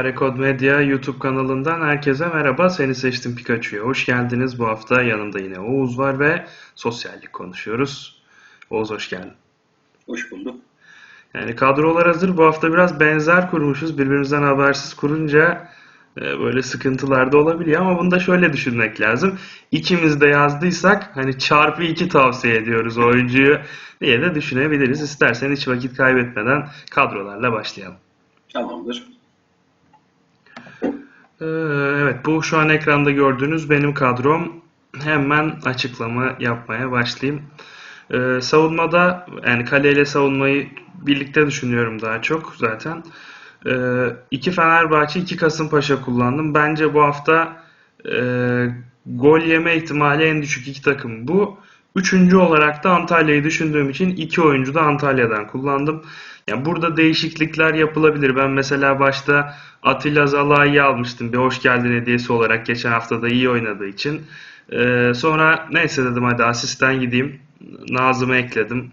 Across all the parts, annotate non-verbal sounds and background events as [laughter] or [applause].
Karekod Medya YouTube kanalından herkese merhaba. Seni seçtim Pikachu'ya. Hoş geldiniz. Bu hafta yanımda yine Oğuz var ve sosyallik konuşuyoruz. Oğuz hoş geldin. Hoş bulduk. Yani kadrolar hazır. Bu hafta biraz benzer kurmuşuz. Birbirimizden habersiz kurunca e, böyle sıkıntılar da olabiliyor ama bunu da şöyle düşünmek lazım. İkimiz de yazdıysak hani çarpı iki tavsiye ediyoruz oyuncuyu diye de düşünebiliriz. İstersen hiç vakit kaybetmeden kadrolarla başlayalım. Tamamdır. Ee, Evet, bu şu an ekranda gördüğünüz benim kadrom. Hemen açıklama yapmaya başlayayım. Ee, savunmada, yani kaleyle savunmayı birlikte düşünüyorum daha çok zaten. Ee, iki Fenerbahçe, iki Kasımpaşa kullandım. Bence bu hafta e, gol yeme ihtimali en düşük iki takım bu. Üçüncü olarak da Antalya'yı düşündüğüm için iki oyuncu da Antalya'dan kullandım. Yani burada değişiklikler yapılabilir. Ben mesela başta Atilla Zalai'yi almıştım bir hoş geldin hediyesi olarak geçen hafta da iyi oynadığı için. Ee, sonra neyse dedim hadi asistan gideyim. Nazım'ı ekledim.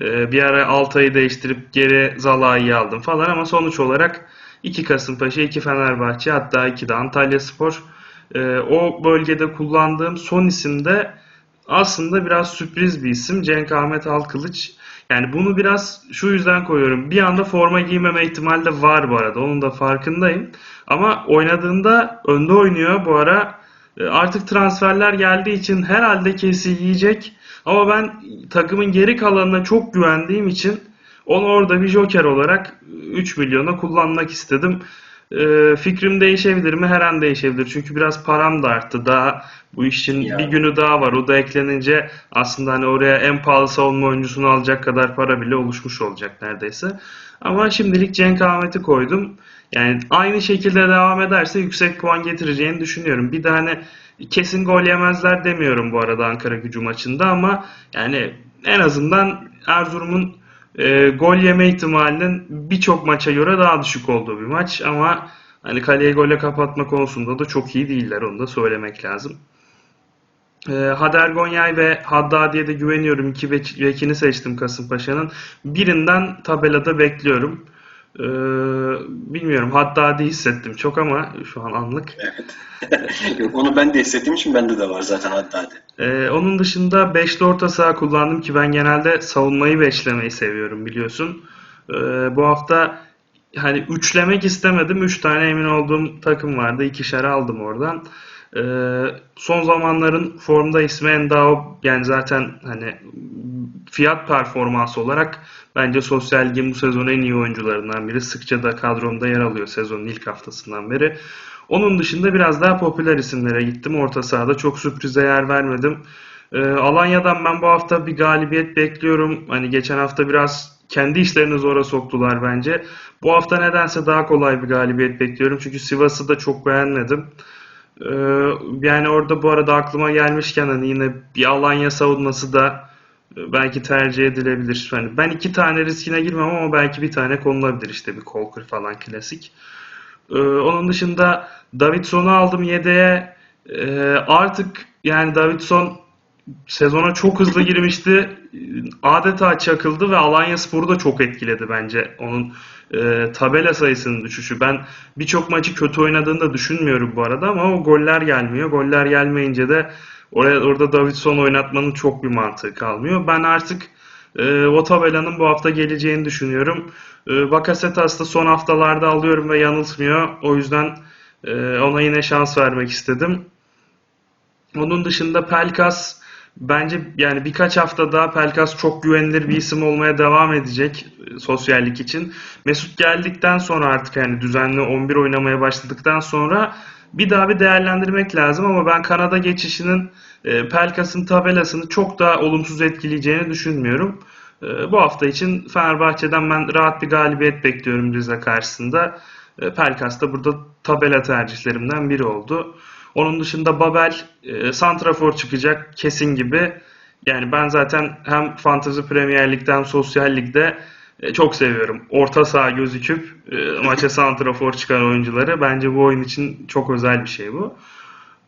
Ee, bir ara Altay'ı değiştirip geri Zalai'yi aldım falan ama sonuç olarak iki Kasımpaşa, iki Fenerbahçe hatta iki de Antalyaspor. Ee, o bölgede kullandığım son isim de aslında biraz sürpriz bir isim. Cenk Ahmet Alkılıç. Yani bunu biraz şu yüzden koyuyorum. Bir anda forma giymeme ihtimali de var bu arada. Onun da farkındayım. Ama oynadığında önde oynuyor bu ara. E, Artık transferler geldiği için herhalde kesin yiyecek. Ama ben takımın geri kalanına çok güvendiğim için onu orada bir joker olarak 3 milyona kullanmak istedim. E, fikrim değişebilir mi? Her an değişebilir. Çünkü biraz param da arttı. Daha bu işin Ya. bir günü daha var. O da eklenince aslında hani oraya en pahalı savunma oyuncusunu alacak kadar para bile oluşmuş olacak neredeyse. Ama şimdilik Cenk Ahmet'i koydum. Yani aynı şekilde devam ederse yüksek puan getireceğini düşünüyorum. Bir de hani kesin gol yemezler demiyorum bu arada Ankara Gücü maçında ama yani en azından Erzurum'un e, gol yeme ihtimalinin birçok maça göre daha düşük olduğu bir maç ama hani kaleyi gole kapatma konusunda da çok iyi değiller onu da söylemek lazım. E, Hader Gonyay ve Haddadi'ye de güveniyorum. İki bekini seçtim Kasımpaşa'nın. Birinden tabelada bekliyorum. E, bilmiyorum Haddadi hissettim çok ama şu an anlık. [laughs] Yok, onu ben de hissettiğim için bende de var zaten hatta hadi. Ee, onun dışında beşli orta saha kullandım ki ben genelde savunmayı beşlemeyi seviyorum biliyorsun. Ee, bu hafta hani üçlemek istemedim. Üç tane emin olduğum takım vardı. İkişer aldım oradan. Ee, son zamanların formda ismi Endao yani zaten hani fiyat performansı olarak bence Sosyal Lig'in bu sezon en iyi oyuncularından biri. Sıkça da kadromda yer alıyor sezonun ilk haftasından beri. Onun dışında biraz daha popüler isimlere gittim. Orta sahada çok sürprize yer vermedim. Ee, Alanya'dan ben bu hafta bir galibiyet bekliyorum. Hani geçen hafta biraz kendi işlerini zora soktular bence. Bu hafta nedense daha kolay bir galibiyet bekliyorum. Çünkü Sivas'ı da çok beğenmedim. Ee, yani orada bu arada aklıma gelmişken hani yine bir Alanya savunması da e, belki tercih edilebilir. Hani ben iki tane riskine girmem ama belki bir tane konulabilir işte bir Kolkır falan klasik. Ee, onun dışında Davidson'u aldım yedeğe. Ee, artık yani Davidson sezona çok hızlı girmişti. Adeta çakıldı ve Alanyaspor'u da çok etkiledi bence onun e, tabela sayısının düşüşü. Ben birçok maçı kötü oynadığını da düşünmüyorum bu arada ama o goller gelmiyor. Goller gelmeyince de oraya orada Davidson oynatmanın çok bir mantığı kalmıyor. Ben artık e, o tabelanın bu hafta geleceğini düşünüyorum. E, Bakasetas da son haftalarda alıyorum ve yanıltmıyor. O yüzden e, ona yine şans vermek istedim. Onun dışında Pelkas bence yani birkaç hafta daha Pelkas çok güvenilir bir isim olmaya devam edecek e, sosyallik için. Mesut geldikten sonra artık yani düzenli 11 oynamaya başladıktan sonra bir daha bir değerlendirmek lazım ama ben Kanada geçişinin e, Pelkas'ın tabelasını çok daha olumsuz etkileyeceğini düşünmüyorum. E, bu hafta için Fenerbahçe'den ben rahat bir galibiyet bekliyorum Rize karşısında. E, Pelkas da burada tabela tercihlerimden biri oldu. Onun dışında Babel e, santrafor çıkacak kesin gibi. Yani ben zaten hem Fantasy Premier Lig'den Sosyal Lig'de çok seviyorum. Orta saha gözüküp e, maça santrafor çıkan oyuncuları. Bence bu oyun için çok özel bir şey bu.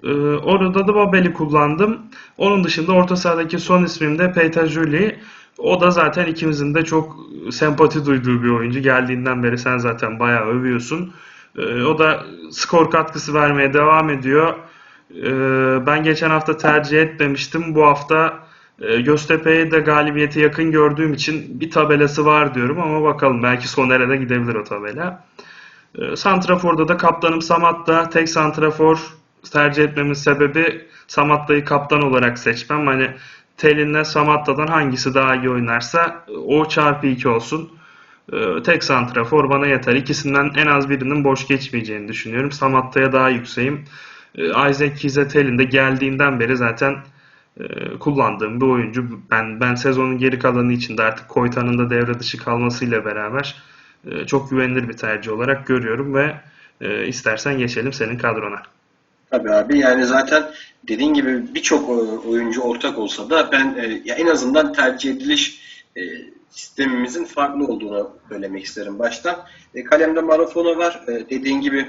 Ee, orada da Babel'i kullandım. Onun dışında orta sahadaki son ismim de Peter Juli. O da zaten ikimizin de çok sempati duyduğu bir oyuncu. Geldiğinden beri sen zaten bayağı övüyorsun. O da skor katkısı vermeye devam ediyor. Ben geçen hafta tercih etmemiştim. Bu hafta e, Göztepe'ye de galibiyete yakın gördüğüm için bir tabelası var diyorum ama bakalım belki Soner'e de gidebilir o tabela. Ee, Santrafor'da da kaptanım Samatta. Tek santrafor tercih etmemin sebebi Samatta'yı kaptan olarak seçmem. Hani Telin'le Samatta'dan hangisi daha iyi oynarsa o çarpı 2 olsun. Ee, Tek santrafor bana yeter. İkisinden en az birinin boş geçmeyeceğini düşünüyorum. Samatta'ya daha yükseğim. Ee, Isaac Kizetel'in de geldiğinden beri zaten e, kullandığım bir oyuncu. Ben ben sezonun geri kalanı için de artık Koyta'nın da devre dışı kalmasıyla beraber e, çok güvenilir bir tercih olarak görüyorum ve e, istersen geçelim senin kadrona. Tabii abi yani zaten dediğin gibi birçok e, oyuncu ortak olsa da ben e, ya en azından tercih ediliş e, sistemimizin farklı olduğunu söylemek isterim baştan. E, kalemde Marafona var. E, dediğin gibi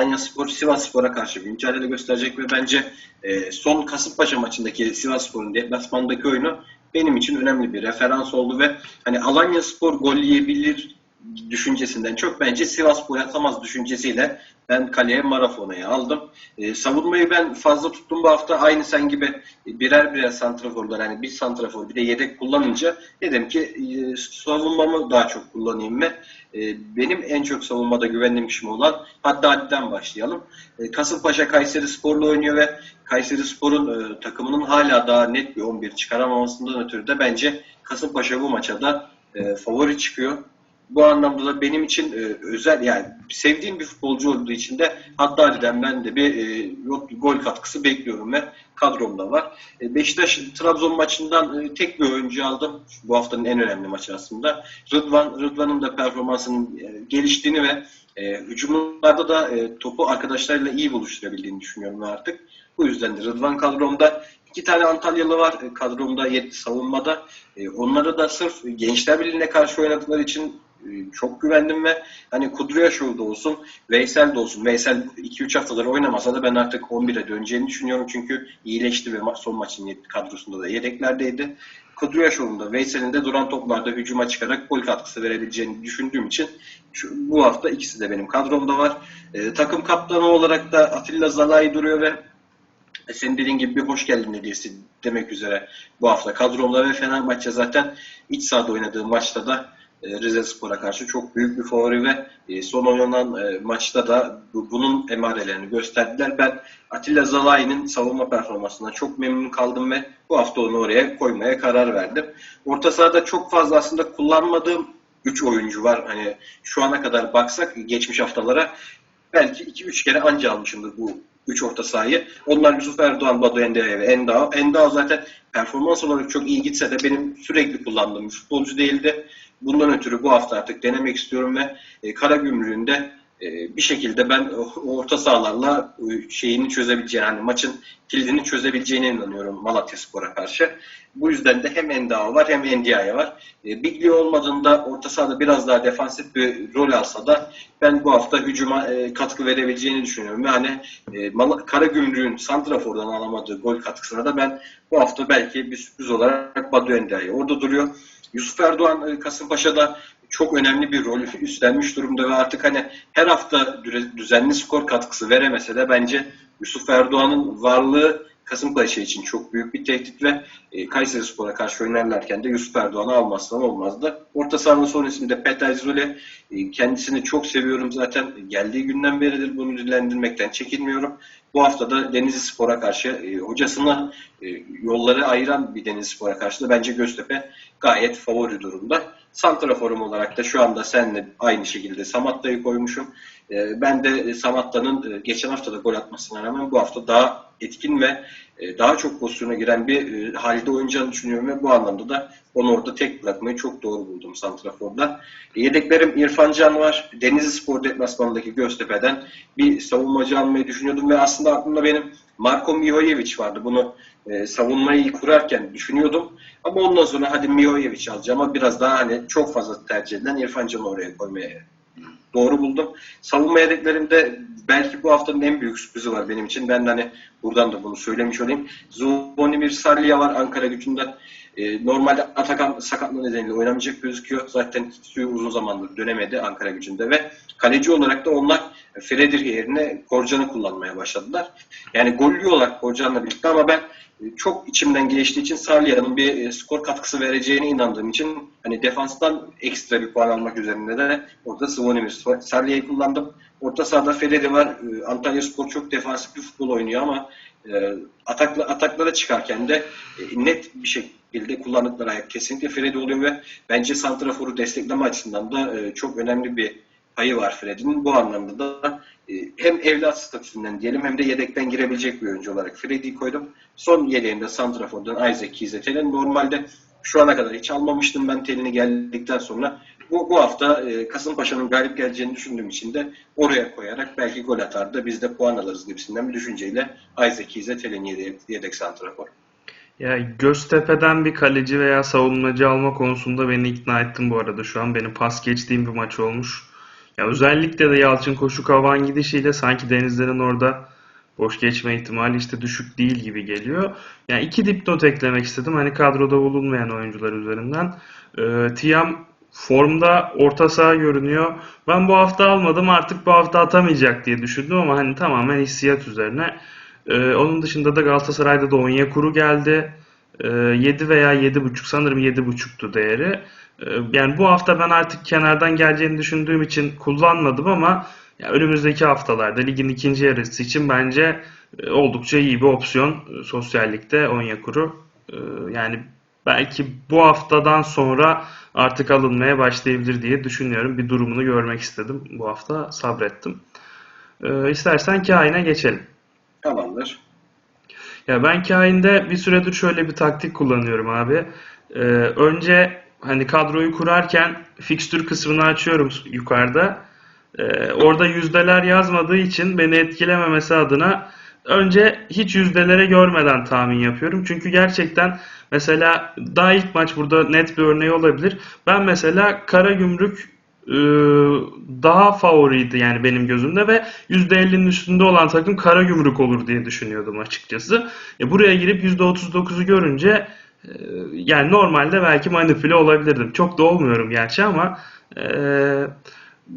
Anyaspor Sivasspor'a karşı bir mücadele gösterecek ve bence e, son Kasımpaşa maçındaki Sivasspor'un deplasmandaki oyunu benim için önemli bir referans oldu ve hani Alanyaspor gol yiyebilir düşüncesinden çok bence Sivasspor atamaz düşüncesiyle ben kaleye Marafona'yı aldım. E, savunmayı ben fazla tuttum bu hafta. Aynı sen gibi birer birer santraforlar yani bir santrafor bir de yedek kullanınca dedim ki e, savunmamı daha çok kullanayım ve e, benim en çok savunmada güvendiğim kişim olan Haddadi'den başlayalım. E, Kasımpaşa Kayseri Spor'la oynuyor ve Kayseri Spor'un e, takımının hala daha net bir 11 çıkaramamasından ötürü de bence Kasımpaşa bu maça da e, favori çıkıyor. Bu anlamda da benim için e, özel yani sevdiğim bir futbolcu olduğu için de Haddadi'den ben de bir e, gol katkısı bekliyorum ve kadromda var. E, Beşiktaş Trabzon maçından e, tek bir oyuncu aldım. Bu haftanın en önemli maçı aslında. Rıdvan Rıdvan'ın da performansının e, geliştiğini ve e, hücumlarda da e, topu arkadaşlarıyla iyi buluşturabildiğini düşünüyorum artık. Bu yüzden de Rıdvan kadromda iki tane Antalyalı var e, kadromda yet- savunmada. E, onları da sırf Gençler Birliği'ne karşı oynadıkları için çok güvendim ve hani Kudryashov da olsun, Veysel de olsun. Veysel 2-3 haftadır oynamasa da ben artık 11'e döneceğini düşünüyorum çünkü iyileşti ve son maçın kadrosunda da yedeklerdeydi. Kudryashov'un da Veysel'in de duran toplarda hücuma çıkarak gol katkısı verebileceğini düşündüğüm için şu, bu hafta ikisi de benim kadromda var. E, takım kaptanı olarak da Atilla Zalai duruyor ve e, senin dediğin gibi bir hoş geldin hediyesi demek üzere bu hafta kadromda ve Fenerbahçe zaten iç sahada oynadığı maçta da Rize Spor'a karşı çok büyük bir favori ve e, son oynanan e, maçta da bu- bunun emarelerini gösterdiler. Ben Atilla Zalai'nin savunma performansından çok memnun kaldım ve bu hafta onu oraya koymaya karar verdim. Orta sahada çok fazla aslında kullanmadığım 3 oyuncu var. Hani şu ana kadar baksak geçmiş haftalara belki 2-3 kere anca almışımdır bu 3 orta sahayı. Onlar Yusuf Erdoğan, Badu Endiaye ve Endao. Endao zaten performans olarak çok iyi gitse de benim sürekli kullandığım bir futbolcu değildi. Bundan ötürü bu hafta artık denemek istiyorum ve e, Karagümrük'ün de e, bir şekilde ben o- orta sahalarla e, şeyini çözebileceğini, hani maçın kilidini çözebileceğine inanıyorum Malatya Spor'a karşı. Bu yüzden de hem Endao var hem Endiaye var. E, Bigli olmadığında orta sahada biraz daha defansif bir rol alsa da ben bu hafta hücuma e, katkı verebileceğini düşünüyorum. Yani e, Karagümrük'ün Santrafor'dan alamadığı gol katkısına da ben bu hafta belki bir sürpriz olarak Badu Endiaye orada duruyor. Yusuf Erdoğan e, Kasımpaşa'da çok önemli bir rol [laughs] üstlenmiş durumda ve artık hani her hafta düzenli skor katkısı veremese de bence Yusuf Erdoğan'ın varlığı Kasımpaşa için çok büyük bir tehdit ve e, Kayseri Spor'a karşı oynarlarken de Yusuf Erdoğan'ı almazsan olmazdı. Orta sahanın son ismi de Peter Zule. E, kendisini çok seviyorum zaten. Geldiği günden beridir bunu dillendirmekten çekinmiyorum. Bu hafta da Denizli Spor'a karşı e, hocasına e, yolları ayıran bir Denizli Spor'a karşı da bence Göztepe gayet favori durumda. Santraforum olarak da şu anda seninle aynı şekilde Samatta'yı koymuşum. E, ben de Samatta'nın e, geçen hafta da gol atmasına rağmen bu hafta daha etkin ve e, daha çok pozisyona giren bir e, halde oynayacağını düşünüyorum ve bu anlamda da onu orada tek bırakmayı çok doğru buldum Santrafor'da. E, Yedeklerim İrfan Can var. Denizli Spor deplasmanındaki Göztepe'den bir savunmacı almayı düşünüyordum ve aslında aklımda benim Marko Mihojevic vardı. Bunu e, savunmayı kurarken düşünüyordum. Ama ondan sonra hadi Mihojevic alacağım ama biraz daha hani çok fazla tercih edilen İrfan Can'ı oraya koymaya doğru buldum. Savunma yedeklerimde belki bu haftanın en büyük sürprizi var benim için. Ben de hani buradan da bunu söylemiş olayım. Zvonimir Sarlia var Ankara gücünden. Ee, normalde Atakan sakatlığı nedeniyle oynamayacak gözüküyor. Zaten Suyu uzun zamandır dönemedi Ankara gücünde ve kaleci olarak da onlar Fredrik yerine Korcan'ı kullanmaya başladılar. Yani gollüyorlar Korcan'la birlikte ama ben e, çok içimden geçtiği için Sarlia'nın bir e, skor katkısı vereceğine inandığım için hani defanstan ekstra bir puan almak üzerine de orada Svonimir Sarlia'yı kullandım. Orta sahada Fredrik var. E, Antalya Spor çok defansif bir futbol oynuyor ama atakla, ataklara çıkarken de net bir şekilde kullandıkları ayak kesinlikle Freddy oluyor ve bence Santrafor'u destekleme açısından da çok önemli bir payı var Freddy'nin. Bu anlamda da e, hem evlat statüsünden diyelim hem de yedekten girebilecek bir oyuncu olarak Freddy'yi koydum. Son yedeğinde Santrafor'dan Isaac Kizetel'in normalde şu ana kadar hiç almamıştım ben telini geldikten sonra. Bu, bu hafta e, Kasımpaşa'nın galip geleceğini düşündüğüm için de oraya koyarak belki gol atar da biz de puan alırız gibisinden bir düşünceyle Isaac Kizetel'in yedek, yedek santrafor. Ya Göztepe'den bir kaleci veya savunmacı alma konusunda beni ikna ettin bu arada şu an. Benim pas geçtiğim bir maç olmuş. Ya özellikle de Yalçın Koşu Kavan gidişiyle sanki Denizler'in orada boş geçme ihtimali işte düşük değil gibi geliyor. Yani iki dipnot eklemek istedim. Hani kadroda bulunmayan oyuncular üzerinden. Ee, Tiam formda orta saha görünüyor. Ben bu hafta almadım artık bu hafta atamayacak diye düşündüm ama hani tamamen hissiyat üzerine. Ee, onun dışında da Galatasaray'da da Onyekuru geldi. Ee, 7 veya 7.5 sanırım 7.5'tu değeri. Ee, yani bu hafta ben artık kenardan geleceğini düşündüğüm için kullanmadım ama önümüzdeki haftalarda ligin ikinci yarısı için bence e, oldukça iyi bir opsiyon e, Sosyal Lig'de Onyekuru. Ee, yani belki bu haftadan sonra artık alınmaya başlayabilir diye düşünüyorum. Bir durumunu görmek istedim. Bu hafta sabrettim. Ee, istersen kaine geçelim. Tamamdır. Ya ben kainde bir süredir şöyle bir taktik kullanıyorum abi. Ee, önce hani kadroyu kurarken fikstür kısmını açıyorum yukarıda. Ee, orada yüzdeler yazmadığı için beni etkilememesi adına önce hiç yüzdelere görmeden tahmin yapıyorum. Çünkü gerçekten mesela daha ilk maç burada net bir örneği olabilir. Ben mesela Karagümrük e, daha favoriydi yani benim gözümde ve %50'nin üstünde olan takım Karagümrük olur diye düşünüyordum açıkçası. E, buraya girip %39'u görünce e, yani normalde belki manipüle olabilirdim. Çok da olmuyorum gerçi ama e,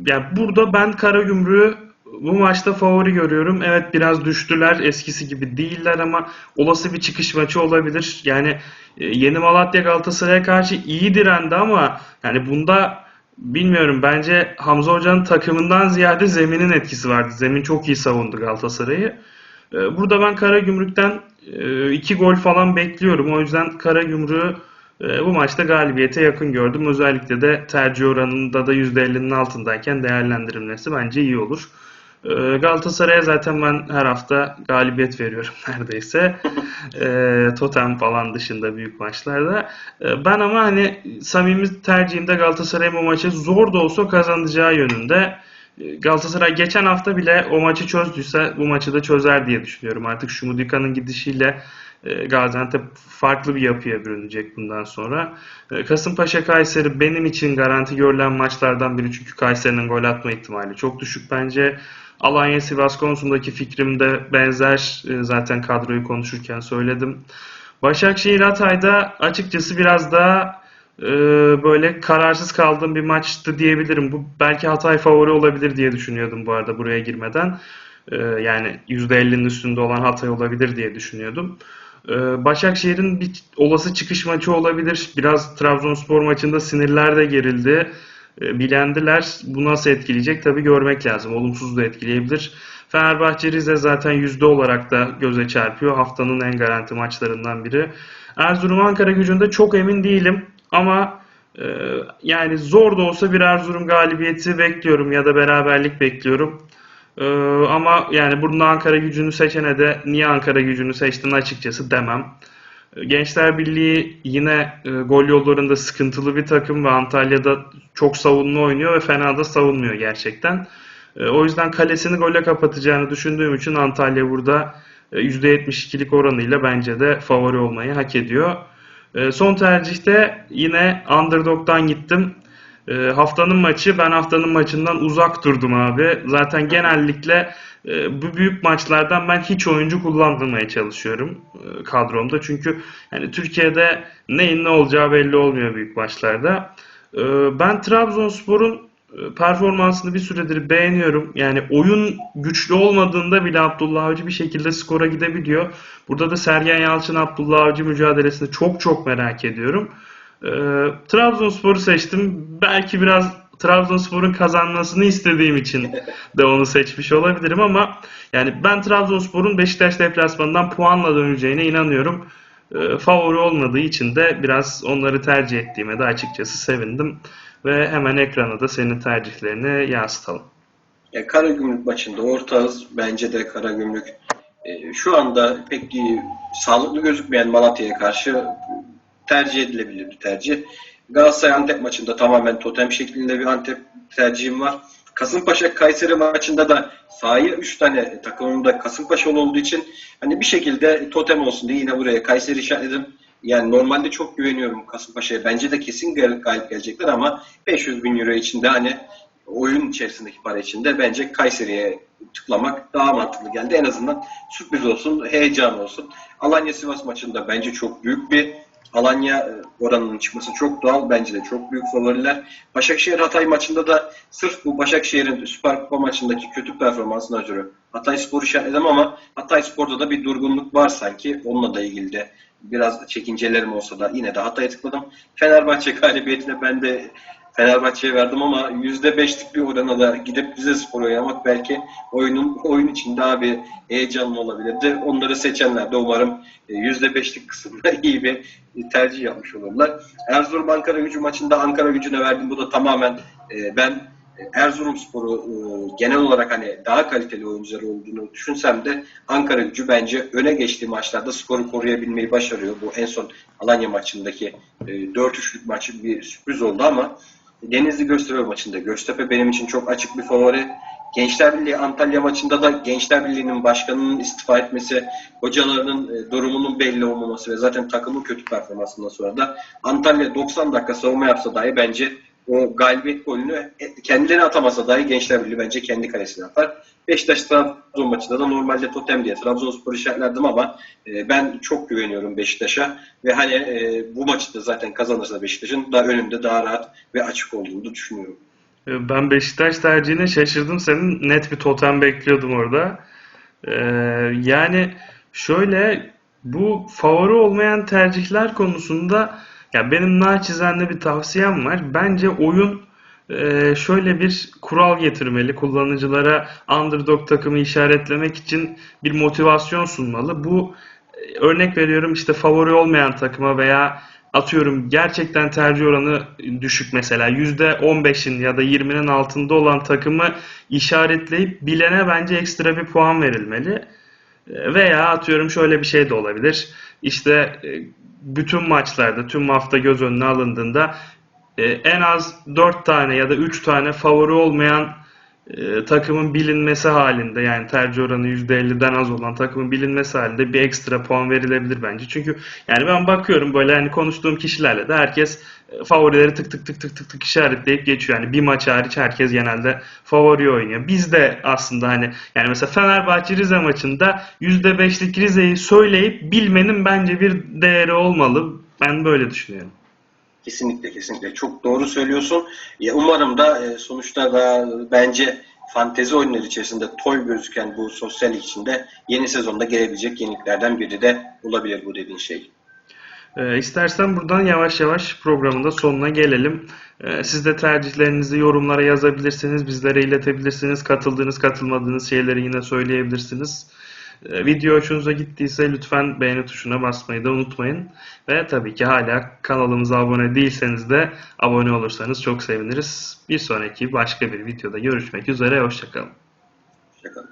yani burada ben Karagümrük'ü bu maçta favori görüyorum. Evet biraz düştüler. Eskisi gibi değiller ama olası bir çıkış maçı olabilir. Yani e, Yeni Malatya Galatasaray'a karşı iyi direndi ama yani bunda bilmiyorum bence Hamza Hoca'nın takımından ziyade zeminin etkisi vardı. Zemin çok iyi savundu Galatasaray'ı. E, Burada ben Karagümrük'ten e, iki gol falan bekliyorum. O yüzden Karagümrük'ü e, bu maçta galibiyete yakın gördüm. Özellikle de tercih oranında da %50'nin altındayken değerlendirilmesi bence iyi olur. E, Galatasaray'a zaten ben her hafta galibiyet veriyorum [laughs] neredeyse. E, Totem falan dışında büyük maçlarda. E, ben ama hani samimi tercihimde Galatasaray'ın bu maçı zor da olsa kazanacağı yönünde. E, Galatasaray geçen hafta bile o maçı çözdüyse bu maçı da çözer diye düşünüyorum. Artık Şumudika'nın gidişiyle e, Gaziantep farklı bir yapıya bürünecek bundan sonra. E, Kasımpaşa Kayseri benim için garanti görülen maçlardan biri çünkü Kayseri'nin gol atma ihtimali çok düşük bence. Alanya Sivas konusundaki fikrim de benzer. E, Zaten kadroyu konuşurken söyledim. Başakşehir Hatay'da açıkçası biraz daha e, böyle kararsız kaldığım bir maçtı diyebilirim. Bu belki Hatay favori olabilir diye düşünüyordum bu arada buraya girmeden. E, yani %50'nin üstünde olan Hatay olabilir diye düşünüyordum. E, Başakşehir'in bir olası çıkış maçı olabilir. Biraz Trabzonspor maçında sinirler de gerildi. E, bilendiler. Bu nasıl etkileyecek tabii görmek lazım. Olumsuz da etkileyebilir. Fenerbahçe Rize zaten yüzde olarak da göze çarpıyor. Haftanın en garanti maçlarından biri. Erzurum Ankara gücünde çok emin değilim ama e, yani zor da olsa bir Erzurum galibiyeti bekliyorum ya da beraberlik bekliyorum. E, ama yani burada Ankara gücünü seçene de niye Ankara gücünü seçtin açıkçası demem. Gençler Birliği yine e, gol yollarında sıkıntılı bir takım ve Antalya'da çok savunma oynuyor ve fena da savunmuyor gerçekten. E, o yüzden kalesini gole kapatacağını düşündüğüm için Antalya burada e, %72'lik oranıyla bence de favori olmayı hak ediyor. E, son tercihte yine underdog'dan gittim. E, haftanın maçı ben haftanın maçından uzak durdum abi. Zaten genellikle e, bu büyük maçlardan ben hiç oyuncu kullandırmaya çalışıyorum e, kadromda. Çünkü yani Türkiye'de neyin ne olacağı belli olmuyor büyük maçlarda. E, ben Trabzonspor'un E, Performansını bir süredir beğeniyorum. Yani oyun güçlü olmadığında bile Abdullah Avcı bir şekilde skora gidebiliyor. Burada da Sergen Yalçın Abdullah Avcı mücadelesini çok çok merak ediyorum. E, Trabzonspor'u seçtim. Belki biraz Trabzonspor'un kazanmasını istediğim için de onu seçmiş olabilirim ama yani ben Trabzonspor'un Beşiktaş deplasmanından puanla döneceğine inanıyorum. E, favori olmadığı için de biraz onları tercih ettiğime de açıkçası sevindim. Ve hemen ekrana da senin tercihlerini yansıtalım. Ya Karagümrük maçında ortağız. Bence de Karagümrük e, şu anda pek iyi, sağlıklı gözükmeyen Malatya'ya karşı tercih edilebilir bir tercih. Galatasaray Antep maçında tamamen totem şeklinde bir Antep tercihim var. Kasımpaşa Kayseri maçında da sahaya 3 tane takımımda Kasımpaşalı olduğu için hani bir şekilde totem olsun diye yine buraya Kayseri işaretledim. Yani normalde çok güveniyorum Kasımpaşa'ya. Bence de kesin gal- galip gelecekler ama 500 bin euro içinde hani oyun içerisindeki para içinde bence Kayseri'ye tıklamak daha mantıklı geldi. En azından sürpriz olsun, heyecan olsun. Alanya Sivas maçında bence çok büyük bir Alanya e, oranının çıkması çok doğal. Bence de çok büyük favoriler. Başakşehir Hatay maçında da sırf bu Başakşehir'in Süper Kupa maçındaki kötü performansına ötürü Hatay Spor işaretledim ama Hatay Spor'da da bir durgunluk var sanki. Onunla da ilgili de biraz çekincelerim olsa da yine de Hatay'a tıkladım. Fenerbahçe [laughs] galibiyetine ben de Fenerbahçe'ye verdim ama %5'lik bir orana da gidip bize spor oynamak belki oyunun oyun için daha bir heyecanlı olabilirdi. Onları seçenler de umarım e, %5'lik kısımda [laughs] iyi bir tercih yapmış olurlar. Erzurum Ankara gücü maçında Ankara gücüne verdim. Bu da tamamen e, ben Erzurum Sporu e, genel olarak hani daha kaliteli oyuncular olduğunu düşünsem de Ankara gücü bence öne geçtiği maçlarda skoru koruyabilmeyi başarıyor. Bu en son Alanya maçındaki e, 4-3'lük maçı bir sürpriz oldu ama Denizli Göztepe maçında Göztepe benim için çok açık bir favori. Gençler Birliği Antalya maçında da Gençler Birliği'nin başkanının istifa etmesi, hocalarının e, durumunun belli olmaması ve zaten takımın kötü performansından sonra da Antalya 90 dakika savunma yapsa dahi bence o galibiyet golünü kendileri atamasa dahi Gençler Birliği bence kendi kalesine atar. Beşiktaş Trabzon maçında da normalde totem diye Trabzonspor işaretlerdim ama e, ben çok güveniyorum Beşiktaş'a ve hani e, bu maçı da zaten kazanırsa Beşiktaş'ın daha önünde daha rahat ve açık olduğunu düşünüyorum. E, Ben Beşiktaş tercihine şaşırdım. Senin net bir totem bekliyordum orada. Ee, yani şöyle bu favori olmayan tercihler konusunda ya benim naçizane bir tavsiyem var. Bence oyun e, şöyle bir kural getirmeli. Kullanıcılara underdog takımı işaretlemek için bir motivasyon sunmalı. Bu e, örnek veriyorum işte favori olmayan takıma veya atıyorum gerçekten tercih oranı düşük mesela %15'in ya da 20'nin altında olan takımı işaretleyip bilene bence ekstra bir puan verilmeli. E, Veya atıyorum şöyle bir şey de olabilir. İşte bütün maçlarda tüm hafta göz önüne alındığında e, en az 4 tane ya da 3 tane favori olmayan e, takımın bilinmesi halinde yani tercih oranı %50'den az olan takımın bilinmesi halinde bir ekstra puan verilebilir bence. Çünkü yani ben bakıyorum böyle hani konuştuğum kişilerle de herkes e, favorileri tık tık tık tık tık tık işaretleyip geçiyor. Yani bir maç hariç herkes genelde favori oynuyor. Biz de aslında hani yani mesela Fenerbahçe Rize maçında %5'lik Rize'yi söyleyip bilmenin bence bir değeri olmalı. Ben böyle düşünüyorum. Kesinlikle kesinlikle çok doğru söylüyorsun. Ya umarım da e, sonuçta da bence fantezi oyunları içerisinde toy gözüken bu sosyal içinde yeni sezonda gelebilecek yeniliklerden biri de olabilir bu dediğin şey. Ee, istersen buradan yavaş yavaş programın da sonuna gelelim. Ee, siz de tercihlerinizi yorumlara yazabilirsiniz, bizlere iletebilirsiniz. Katıldığınız, katılmadığınız şeyleri yine söyleyebilirsiniz. Ee, video hoşunuza gittiyse lütfen beğeni tuşuna basmayı da unutmayın. Ve tabii ki hala kanalımıza abone değilseniz de abone olursanız çok seviniriz. Bir sonraki başka bir videoda görüşmek üzere. Hoşçakalın. Hoşçakalın.